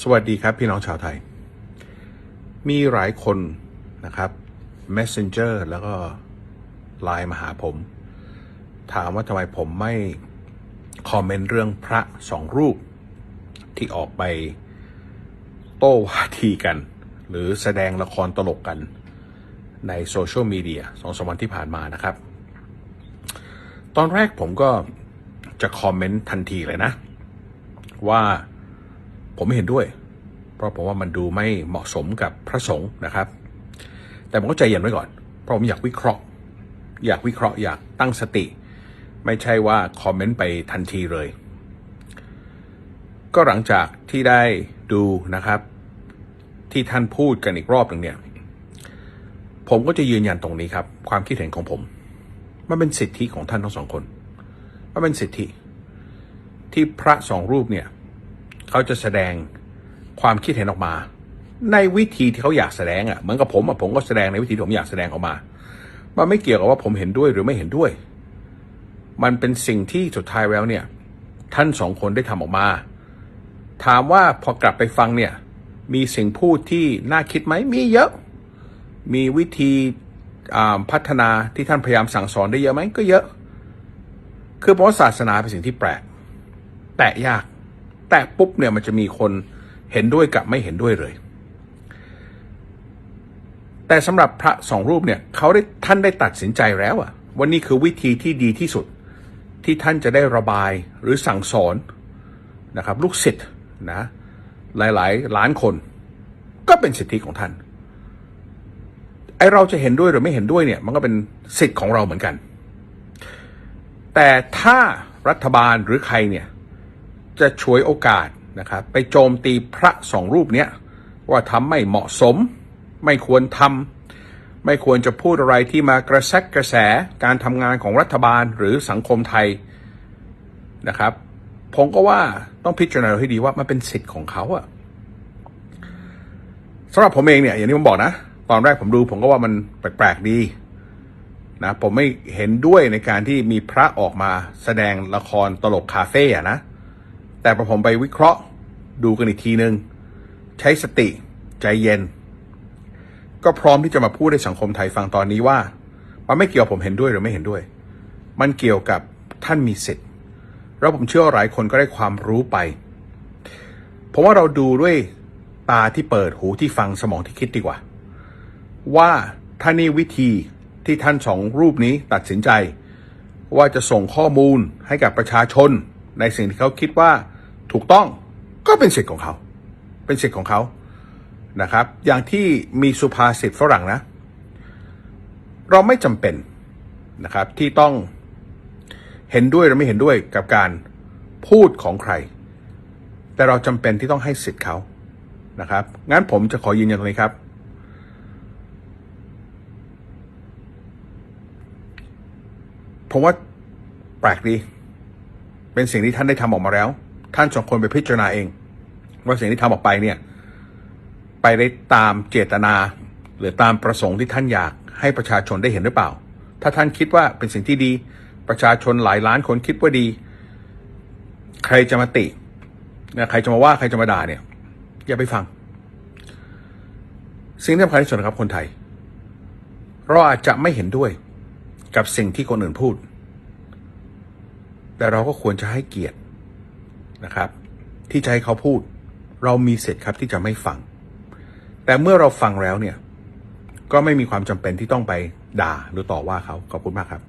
สวัสดีครับพี่น้องชาวไทย มีหลายคนนะครับ Messenger แล้วก็ไลน์มาหาผม ถามว่าทำไมผมไม่คอมเมนต์เรื่องพระสองรูป ที่ออกไปโต้วาทีกัน หรือแสดงละครตลกกันในโซเชียลมีเดียสองสามวันที่ผ่านมานะครับ ตอนแรกผมก็จะคอมเมนต์ทันทีเลยนะ ว่า ผมไม่เห็นด้วย เพราะผมว่ามันดูไม่เหมาะสมกับพระสงฆ์นะครับ แต่ผมก็ใจเย็นไว้ก่อน เพราะผมอยากวิเคราะห์ อยากวิเคราะห์อยากตั้งสติ ไม่ใช่ว่าคอมเมนต์ไปทันทีเลย ก็หลังจากที่ได้ดูนะครับ ที่ท่านพูดกันอีกรอบหนึ่งเนี่ย ผมก็จะยืนยันตรงนี้ครับ ความคิดเห็นของผม มันเป็นสิทธิของท่านทั้งสองคน มันเป็นสิทธิที่พระสองรูปเนี่ย เขาจะแสดงความคิดเห็นออกมา ในวิธีที่เขาอยากแสดงอะ่ะเหมือนกับผมอะ่ะผมก็แสดงในวิธีที่ผมอยากแสดงออกมามันไม่เกี่ยวกับว่าผมเห็นด้วยหรือไม่เห็นด้วย มันเป็นสิ่งที่สุดท้ายแล้วเนี่ย ท่านสองคนได้ทำออกมา ถามว่าพอกลับไปฟังเนี่ย มีสิ่งพูดที่น่าคิดไหมมีเยอะ มีวิธีพัฒนาที่ท่านพยายามสั่งสอนได้เยอะไหมก็เยอะ คือเพราะศาสนาเป็นสิ่งที่แปลกแตะยาก ตะปุ๊บเนี่ยมันจะมีคนเห็นด้วยกับไม่เห็นด้วยเลย แต่สำหรับพระสองรูปเนี่ยเขาได้ท่านได้ตัดสินใจแล้วอะว่านี่คือวิธีที่ดีที่สุดที่ท่านจะได้ระบายหรือสั่งสอนนะครับลูกศิษย์นะหลายๆล้านคน ก็เป็นสิทธิของท่านไอเราจะเห็นด้วยหรือไม่เห็นด้วยเนี่ย มันก็เป็นสิทธิ์ของเราเหมือนกัน แต่ถ้ารัฐบาลหรือใครเนี่ย จะฉวยโอกาสนะครับไปโจมตีพระสองรูปเนี้ยว่าทำไม่เหมาะสม ไม่ควรทำไม่ควรจะพูดอะไรที่มากระแซกกระแสการทำงานของรัฐบาลหรือสังคมไทยนะครับผมก็ว่าต้องพิจารณาให้ดีว่ามันเป็นสิทธิ์ของเขาอะสำหรับผมเองเนี่ยอย่างที่ผมบอกนะ ตอนแรกผมดูผมก็ว่ามันแปลกๆดีนะผมไม่เห็นด้วยในการที่มีพระออกมาแสดงละครตลกคาเฟ่อะนะ แต่พอผมไปวิเคราะห์ดูกันอีกทีนึง ใช้สติใจเย็น ก็พร้อมที่จะมาพูดให้สังคมไทยฟังตอนนี้ว่า มันไม่เกี่ยวผมเห็นด้วยหรือไม่เห็นด้วย มันเกี่ยวกับท่านมีสิทธิ์แล้วผมเชื่อหลายคนก็ได้ความรู้ไป ผมว่าเราดูด้วยตาที่เปิดหูที่ฟังสมองที่คิดดีกว่า ว่าถ้านี่วิธีที่ท่านสองรูปนี้ตัดสินใจ ว่าจะส่งข้อมูลให้กับประชาชน ในสิ่งที่เขาคิดว่า ถูกต้องก็เป็นสิทธิ์ของเขา เป็นสิทธิ์ของเขานะครับ อย่างที่มีสุภาษิตฝรั่งนะ เราไม่จำเป็นนะครับ ที่ต้องเห็นด้วยหรือไม่เห็นด้วยกับการพูดของใคร แต่เราจำเป็นที่ต้องให้สิทธิ์เขานะครับ งั้นผมจะขอยืนยันตรงนี้ครับ ผมว่าแปลกดี เป็นสิ่งที่ท่านได้ทำออกมาแล้ว ท่านสองคนไปพิจารณาเอง ว่าสิ่งที่ทำออกไปเนี่ย ไปได้ตามเจตนา หรือตามประสงค์ที่ท่านอยากให้ประชาชนได้เห็นหรือเปล่า ถ้าท่านคิดว่าเป็นสิ่งที่ดี ประชาชนหลายล้านคนคิดว่าดี ใครจะมาตินะใครจะมาว่าใครจะมาด่าเนี่ย อย่าไปฟัง สิ่งที่สำคัญที่สุดนะครับคนไทย เราอาจจะไม่เห็นด้วยกับสิ่งที่คนอื่นพูด แต่เราก็ควรจะให้เกียรติ นะครับ ที่จะให้เขาพูด เรามีสิทธิ์ครับที่จะไม่ฟัง แต่เมื่อเราฟังแล้วเนี่ย ก็ไม่มีความจำเป็นที่ต้องไปด่าหรือต่อว่าเขาขอบคุณมากครับ